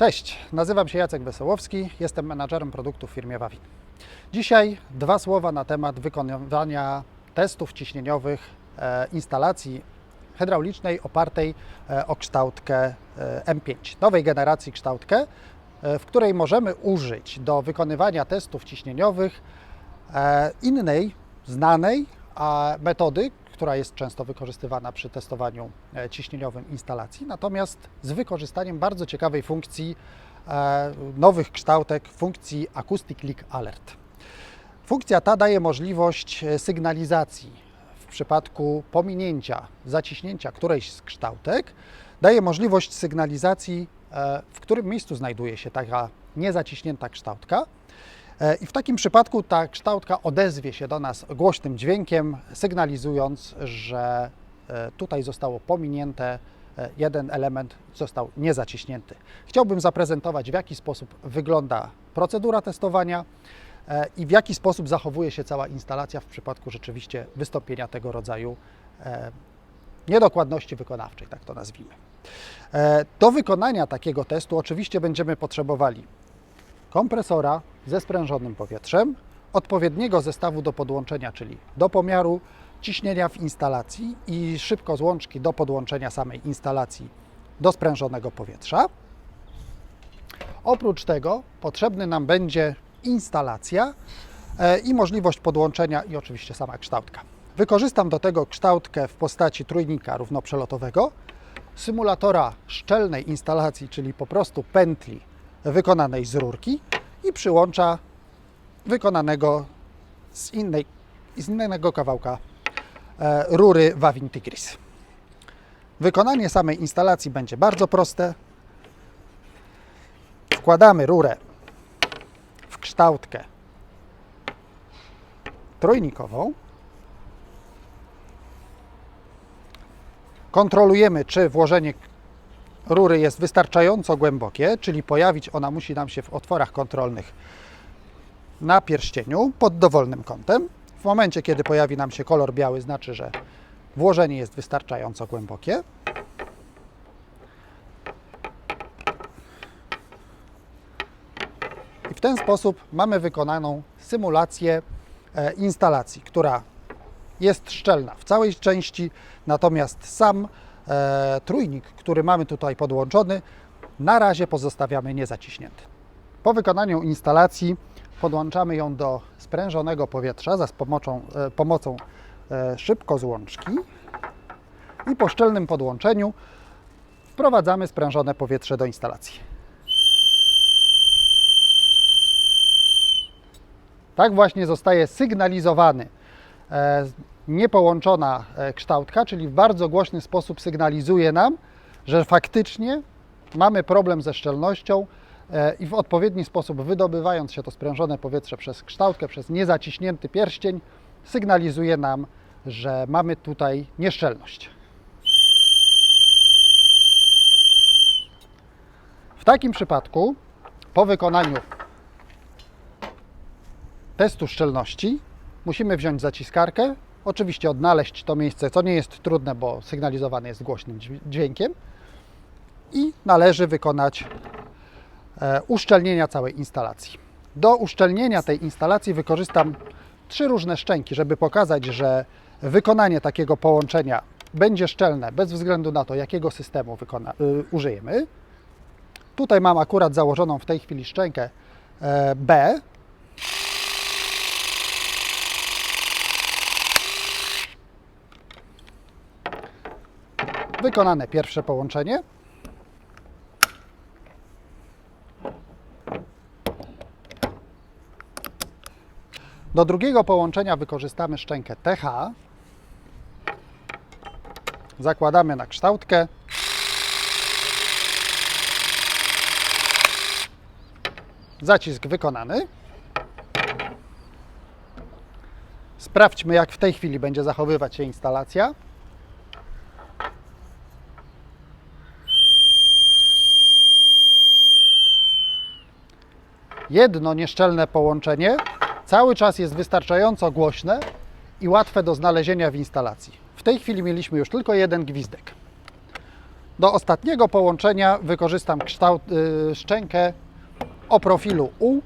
Cześć, nazywam się Jacek Wesołowski, jestem menadżerem produktów w firmie Wawin. Dzisiaj dwa słowa na temat wykonywania testów ciśnieniowych e, instalacji hydraulicznej opartej e, o kształtkę e, M5, nowej generacji kształtkę, w której możemy użyć do wykonywania testów ciśnieniowych innej, znanej metody, która jest często wykorzystywana przy testowaniu e, ciśnieniowym instalacji, natomiast z wykorzystaniem bardzo ciekawej funkcji e, nowych kształtek, funkcji Acoustic Leak Alert. Funkcja ta daje możliwość e, sygnalizacji w przypadku pominięcia, zaciśnięcia którejś z kształtek, daje możliwość sygnalizacji, w którym miejscu znajduje się taka niezaciśnięta kształtka. E, I w takim przypadku ta kształtka odezwie się do nas głośnym dźwiękiem, sygnalizując, że e, tutaj zostało pominięte e, jeden element, został niezaciśnięty. Chciałbym zaprezentować, w jaki sposób wygląda procedura testowania i w jaki sposób zachowuje się cała instalacja w przypadku rzeczywiście wystąpienia tego rodzaju niedokładności wykonawczej, tak to nazwijmy. Do wykonania takiego testu oczywiście będziemy potrzebowali kompresora ze sprężonym powietrzem, odpowiedniego zestawu do podłączenia, czyli do pomiaru ciśnienia w instalacji i szybkozłączki do podłączenia samej instalacji do sprężonego powietrza. Oprócz tego potrzebny nam będzie instalacja e, i możliwość podłączenia i oczywiście sama kształtka. Wykorzystam do tego kształtkę w postaci trójnika równoprzelotowego, symulatora szczelnej instalacji, czyli po prostu pętli wykonanej z rurki i przyłącza wykonanego z, innej, z innego kawałka e, rury Wawin Tigris. Wykonanie samej instalacji będzie bardzo proste. Wkładamy rurę w kształtkę trójnikową. Kontrolujemy, czy włożenie rury jest wystarczająco głębokie, czyli pojawić ona musi nam się w otworach kontrolnych na pierścieniu pod dowolnym kątem. W momencie, kiedy pojawi nam się kolor biały, znaczy, że włożenie jest wystarczająco głębokie. I w ten sposób mamy wykonaną symulację e, instalacji, która jest szczelna w całej części, natomiast sam trójnik, który mamy tutaj podłączony, na razie pozostawiamy niezaciśnięty. Po wykonaniu instalacji podłączamy ją do sprężonego powietrza za pomocą, e, pomocą e, szybkozłączki i po szczelnym podłączeniu wprowadzamy sprężone powietrze do instalacji. Tak właśnie zostaje sygnalizowany e, niepołączona e, kształtka, czyli w bardzo głośny sposób sygnalizuje nam, że faktycznie mamy problem ze szczelnością e, i w odpowiedni sposób wydobywając się to sprężone powietrze przez kształtkę, przez niezaciśnięty pierścień, sygnalizuje nam, że mamy tutaj nieszczelność. W takim przypadku po wykonaniu testu szczelności musimy wziąć zaciskarkę, oczywiście odnaleźć to miejsce, co nie jest trudne, bo sygnalizowane jest głośnym dźwię- dźwiękiem i należy wykonać e, uszczelnienia całej instalacji. Do uszczelnienia tej instalacji wykorzystam trzy różne szczęki, żeby pokazać, że wykonanie takiego połączenia będzie szczelne bez względu na to, jakiego systemu wykona, y, użyjemy. Tutaj mam akurat założoną w tej chwili szczękę e, B, Wykonane pierwsze połączenie. Do drugiego połączenia wykorzystamy szczękę TH. Zakładamy na kształtkę. Zacisk wykonany. Sprawdźmy, jak w tej chwili będzie zachowywać się instalacja. Jedno nieszczelne połączenie cały czas jest wystarczająco głośne i łatwe do znalezienia w instalacji. W tej chwili mieliśmy już tylko jeden gwizdek. Do ostatniego połączenia wykorzystam kształt, y, szczękę o profilu U,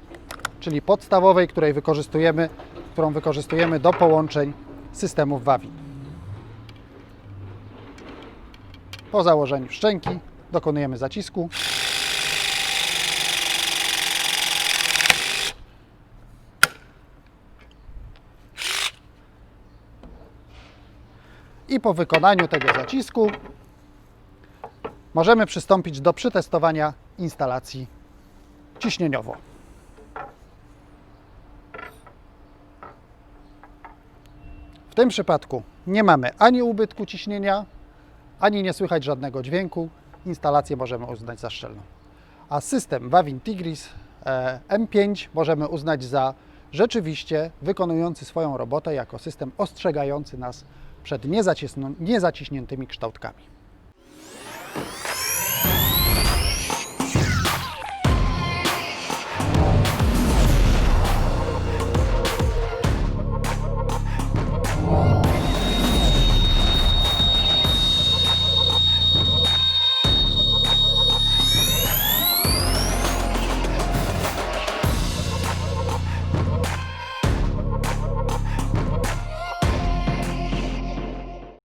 czyli podstawowej, której wykorzystujemy, którą wykorzystujemy do połączeń systemów Wawin. Po założeniu szczęki dokonujemy zacisku. I po wykonaniu tego zacisku możemy przystąpić do przetestowania instalacji ciśnieniowo. W tym przypadku nie mamy ani ubytku ciśnienia, ani nie słychać żadnego dźwięku. Instalację możemy uznać za szczelną. A system Wawin Tigris e, M5 możemy uznać za rzeczywiście wykonujący swoją robotę jako system ostrzegający nas przed niezaciśniętymi kształtkami.